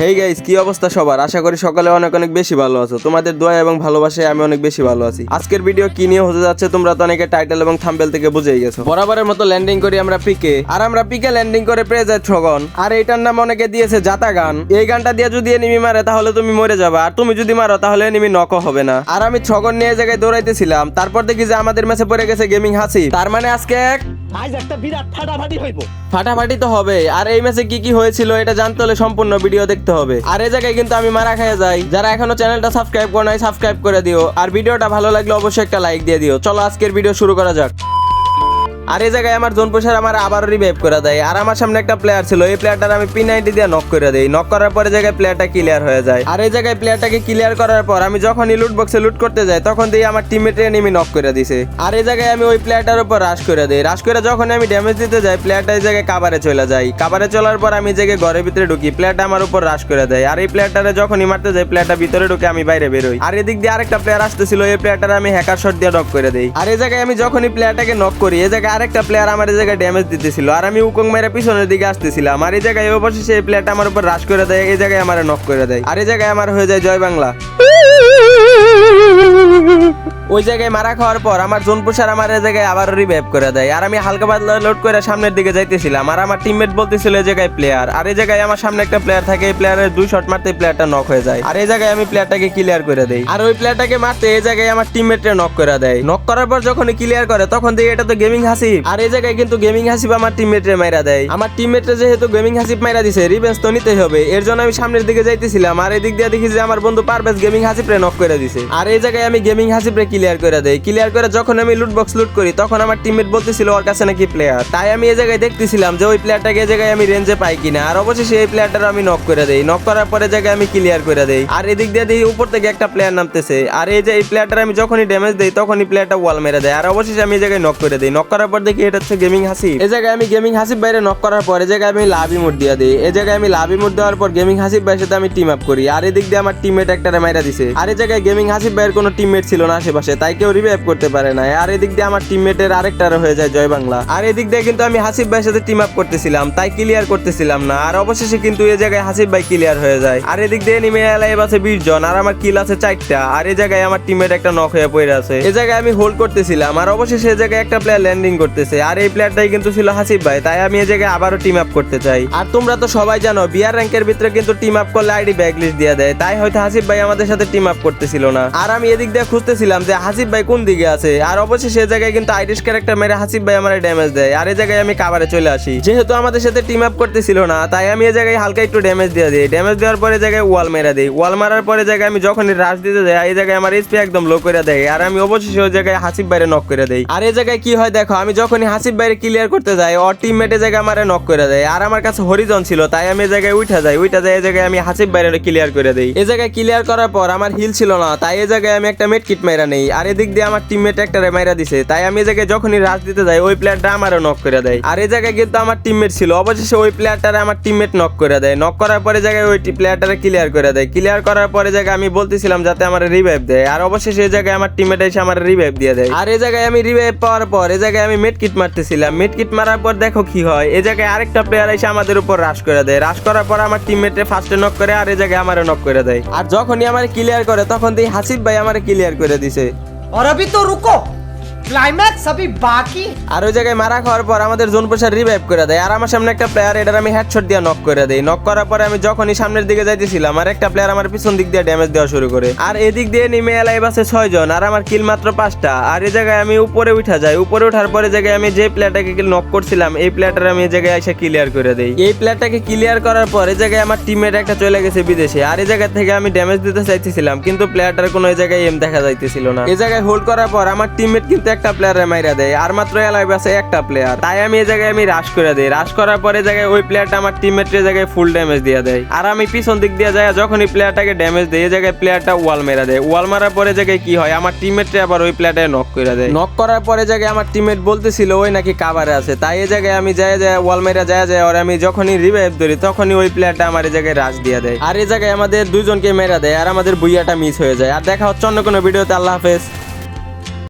Hey guys কি অবস্থা সবার? আশা করি সকালে অনেক অনেক বেশি ভালো আছো। তোমাদের দোয়া এবং ভালোবাসায় আমি অনেক বেশি ভালো আছি। আজকের ভিডিও কি নিয়ে হতে যাচ্ছে তোমরা তো অনেকে টাইটেল এবং থাম্বেল থেকে বুঝেই গেছো। বরাবরের মতো ল্যান্ডিং করি আমরা পিকে আর আমরা পিকে ল্যান্ডিং করে পেয়ে যাই ছগন আর এইটার নাম অনেকে দিয়েছে জাতা গান। এই গানটা দিয়ে যদি এনিমি মারে, তাহলে তুমি মরে যাবে। আর তুমি যদি মারো, তাহলে এনিমি নক হবে না। আর আমি ছগন নিয়ে জায়গায় দৌড়াইতেছিলাম। তারপর দেখি যে আমাদের ম্যাচে পড়ে গেছে গেমিং হাসি তার মানে আজকে এক আজ একটা বিরাট ফাটাফাটি হইব। ফাটাফাটি তো হবে। আর এই ম্যাচে কি কি হয়েছিল এটা জানতে হলে সম্পূর্ণ ভিডিও দেখতে হবে। আর এই জায়গায় কিন্তু আমি মারা খেয়ে যাই। যারা এখনও চ্যানেলটা সাবস্ক্রাইব করে নাই, সাবস্ক্রাইব করে দিও। আর ভিডিওটা ভালো লাগলে অবশ্যই একটা লাইক দিয়ে দিও। চলো আজকের ভিডিও শুরু করা যাক। আর এই জায়গায় আমার জোন পোষার আমার আবার রিভাইভ করে দেয়। আর আমার সামনে একটা প্লেয়ার ছিল, এই প্লেয়ারটার আমি পি নাইনটি দিয়ে নক করে দেই। নক করার পরে জায়গায় প্লেয়ারটা ক্লিয়ার হয়ে যায়। আর এই জায়গায় প্লেয়ারটাকে ক্লিয়ার করার পর আমি যখনই লুট বক্সে লুট করতে যাই, তখন দিয়ে আমার টিমমেটে এনিমি নক করে দিছে। আর এই জায়গায় আমি ওই প্লেয়ারটার উপর রাশ করে দেই। রাশ করে যখন আমি ড্যামেজ দিতে যাই প্লেয়ারটা এই জায়গায় কাবারে চলে যায়। কাবারে চলার পর আমি জায়গায় ঘরের ভিতরে ঢুকি। প্লেয়ারটা আমার উপর রাশ করে দেয়। আর এই প্লেয়ারটারে যখনই মারতে যাই প্লেয়ারটা ভিতরে ঢুকে আমি বাইরে বেরোই। আর এদিক দিয়ে আরেকটা প্লেয়ার আসতেছিল, এই প্লেয়ারটার আমি হ্যাকার শট দিয়ে নক করে দেই। আর এই জায়গায় আমি যখনই প্লেয়ারটাকে নক করি, এই জায়গায় আরেকটা প্লেয়ার আমার এই জায়গায় ড্যামেজ দিতেছিল। আর আমি উকং মেরে পিছনের দিকে আসতেছিলাম। আর এই জায়গায় অবশ্যই সেই প্লেয়ারটা আমার উপর রাশ করে দেয়, এই জায়গায় আমার নক করে দেয়। আর এই জায়গায় আমার হয়ে যায় জয় বাংলা। ওই জায়গায় মারা খাওয়ার পর আমার জোন পুষার আমার এই জায়গায় আবার রিভাইভ করে দেয়। আর আমি হালকা পাতলা লোড করে সামনের দিকে যাইতেছিলাম। আর আমার টিমমেট বলতেছিল এই জায়গায় প্লেয়ার আর এই জায়গায় আমার সামনে একটা প্লেয়ার থাকে, এই প্লেয়ারের দুই শট মারতে প্লেয়ারটা নক হয়ে যায়। আর এই জায়গায় আমি প্লেয়ারটাকে ক্লিয়ার করে দেই। আর ওই প্লেয়ারটাকে মারতে এই জায়গায় আমার টিমমেটরে নক করে দেয়। নক করার পর যখন ক্লিয়ার করে, তখন দেখি এটা তো গেমিং হাসিব আর এই জায়গায় কিন্তু গেমিং হাসিব আমার টিমমেটরে মাইরা দেয়। আমার টিমমেটরে যেহেতু গেমিং হাসিব মাইরা দিছে রিভেন্স তো নিতেই হবে। এর জন্য আমি সামনের দিকে যাইতেছিলাম। আর এই দিক দিয়ে দেখি যে আমার বন্ধু পারভেজ গেমিং হাসিবরে নক করে দিছে। আর এই জায়গায় আমি গেমিং হাসিবরে ক্লিয়ার করে দেই। ক্লিয়ার করে যখন আমি লুট বক্স লুট করি, তখন আমার টিমমেট বলতেছিল ওর কাছে নাকি প্লেয়ার তাই আমি এই জায়গায় দেখতেছিলাম যে ওই প্লেয়ারটাকে এই জায়গায় আমি রেঞ্জে পাই কিনা। আর অবশেষে এই প্লেয়ারটার আমি নক করে দেই। নক করার পরে জায়গায় আমি ক্লিয়ার করে দেই। আর এদিক দিয়ে দেখি উপর থেকে একটা প্লেয়ার নামতেছে। আর এই যে এই প্লেয়ারটার আমি যখনই ড্যামেজ দেই, তখনই প্লেয়ারটা ওয়াল মেরে দেয়। আর অবশেষে আমি এই জায়গায় নক করে দেই। নক করার পর দেখি এটা হচ্ছে গেমিং হাসিব। এই জায়গায় আমি গেমিং হাসিব বাইরে নক করার পর জায়গায় আমি লাভি মুড দিয়ে দিই। এই জায়গায় আমি লাভি মুড দেওয়ার পর গেমিং হাসিব ভাইয়ের সাথে আমি টিম আপ করি। আর এদিক দিয়ে আমার টিমমেট একটা মাইরা দিছে। আর এই জায়গায় গেমিং হাসিব ভাইয়ের কোনো টিমমেট ছিল না আশেপাশে, তাই কেউ রিভাইভ করতে পারে না আর এদিক দিয়ে আমার টিমমেটের আরেকটারও হয়ে যায় জয় বাংলা। আর এদিক দিয়ে কিন্তু আমি হাসিব ভাইয়ের সাথে টিম আপ করতেছিলাম, তাই ক্লিয়ার করতেছিলাম না। আর অবশেষে কিন্তু এই জায়গায় হাসিব ভাই ক্লিয়ার হয়ে যায়। আর এদিক দিয়ে নিমে এলাই আছে বিশ জন আর আমার কিল আছে চারটা। আর এই জায়গায় আমার টিমমেট একটা নক হয়ে পড়ে আছে। এই জায়গায় আমি হোল্ড করতেছিলাম, আর অবশেষে এই জায়গায় একটা প্লেয়ার ল্যান্ডিং করতেছে। আর এই প্লেয়ারটাই কিন্তু ছিল হাসিব ভাই তাই আমি এই জায়গায় আবারও টিম আপ করতে চাই। আর তোমরা তো সবাই জানো বিয়ার র্যাঙ্কের ভিতরে কিন্তু টিম আপ করলে আইডি ব্যাক লিস্ট দিয়ে দেয়, তাই হয়তো হাসিব ভাই আমাদের সাথে টিম আপ করতেছিল না। আর আমি এদিক দিয়ে খুঁজতেছিলাম যে হাসিব ভাই কোন দিকে আছে। আর অবশেষে এই জায়গায় কিন্তু আইরিশ ক্যারেক্টার মেরে হাসিব ভাই আমার ড্যামেজ দেয়। আর এই জায়গায় আমি কাবারে চলে আসি। যেহেতু আমাদের সাথে টিম আপ করতেছিল না, তাই আমি এই জায়গায় হালকা একটু ড্যামেজ দিয়ে দিই। ড্যামেজ দেওয়ার পরে জায়গায় ওয়াল মেরে দিই। ওয়াল মারার পরে জায়গায় আমি যখনই রাশ দিতে যাই, এই জায়গায় আমার এসপি একদম লো করে দেয়। আর আমি অবশেষে ওই জায়গায় হাসিব বাইরে নক করে দেই। আর এই জায়গায় কি হয় দেখো, আমি যখনই হাসিব বাইরে ক্লিয়ার করতে যাই, ওর টিমমেটে জায়গায় আমার নক করে দেয়। আর আমার কাছে হরিজন ছিল, তাই আমি এই জায়গায় উঠা যাই। উঠা যাই এই জায়গায় আমি হাসিব বাইরে ক্লিয়ার করে দেই। এই জায়গায় ক্লিয়ার করার পর আমার হিল ছিল না। তাই এই জায়গায় আমি একটা মেট কিট মাইরা নেই। আর এদিক দিয়ে আমার টিমমেট একটা মাইরা দিছে। তাই আমি এই জায়গায় যখনই রাশ দিতে যাই, ওই প্লেয়ারটা আমারও নক করে দেয়। আর এই জায়গায় কিন্তু আমার টিমমেট ছিল। অবশেষে ওই প্লেয়ারটারে আমার টিমমেট নক করে দেয়। নক করার পরে জায়গায় ওই প্লেয়ারটারে ক্লিয়ার করে দেয়। ক্লিয়ার করার পরে জায়গায় আমি বলতেছিলাম যাতে আমার রিভাইভ দেয়। আর অবশেষে এই জায়গায় আমার টিমমেট এসে আমার রিভাইভ দিয়ে দেয়। আর এই জায়গায় আমি রিভাইভ পাওয়ার পর এই জায়গায় আমি মেট কিট মারতেছিলাম। মেট কিট মারার পর দেখো কি হয়। এই জায়গায় আরেকটা প্লেয়ার এসে আমাদের উপর রাশ করে দেয়। রাশ করার পর আমার টিমমেটে ফার্স্টে নক করে, আর এই জায়গায় আমারও নক করে দেয়। আর যখনই আমার ক্লিয়ার করে, তখন মধ্যেই হাসিফ ভাই আমার ক্লিয়ার করে দিছে। অরবি তো রুকো। ক্লাইম্যাক্স সবই বাকি আর ওই জায়গায় মারা খাওয়ার পর আমাদের জোন প্রসার রিভাইভ করে দেয়। আর আমার সামনে একটা প্লেয়ার এটার আমি হেডশট দিয়ে নক করে দেই। নক করার পরে আমি যখনই সামনের দিকে যাইতেছিলাম, আর একটা প্লেয়ার আমার পিছন দিক দিয়ে ড্যামেজ দেওয়া শুরু করে। আর এদিক দিয়ে নিমে এলাইভ আছে ছয়জন আর আমার কিল মাত্র পাঁচটা। আর এই জায়গায় আমি উপরে উঠা যাই। উপরে উঠার পরে জায়গায় আমি যে প্লেয়ারটাকে কিল নক করছিলাম, এই প্লেয়ারটার আমি এই জায়গায় এসে ক্লিয়ার করে দেই। এই প্লেয়ারটাকে ক্লিয়ার করার পর এই জায়গায় আমার টিমমেট একটা চলে গেছে বিদেশে। আর এই জায়গা থেকে আমি ড্যামেজ দিতে চাইতেছিলাম, কিন্তু প্লেয়ারটার কোনো এই জায়গায় এম দেখা যাইতেছিল না। এই জায়গায় হোল্ড করার পর আমার টিমমেট কিন্তু একটা প্লেয়ারে মাইরা দেয়, আর মাত্র এলাই বাসে একটা প্লেয়ার তাই আমি এই জায়গায় আমি রাশ করে দেই। রাশ করার পরে জায়গায় ওই প্লেয়ারটা আমার টিমমেটের জায়গায় ফুল ড্যামেজ দিয়ে দেয়। আর আমি পিছন দিক দিয়ে যায় যখনই প্লেয়ারটাকে ড্যামেজ দেয় এই জায়গায় প্লেয়ারটা ওয়াল মেরা দেয়। ওয়াল মারার পরে জায়গায় কি হয়? আমার টিমমেটে আবার ওই প্লেয়ারটাকে নক করে দেয়। নক করার পরে জায়গায় আমার টিমমেট বলতেছিল, ওই নাকি কাভারে আছে। তাই এই জায়গায় আমি যায় যায় ওয়াল মেরা যায় যায় আর আমি যখনই রিভাইভ ধরি, তখনই ওই প্লেয়ারটা আমার এই জায়গায় রাশ দিয়ে দেয়। আর এই জায়গায় আমাদের দুজনকে মেরা দেয়, আর আমাদের বুইয়াটা মিস হয়ে যায়। আর দেখা হচ্ছে অন্য কোনো ভিডিওতে আল্লাহ হাফেজ।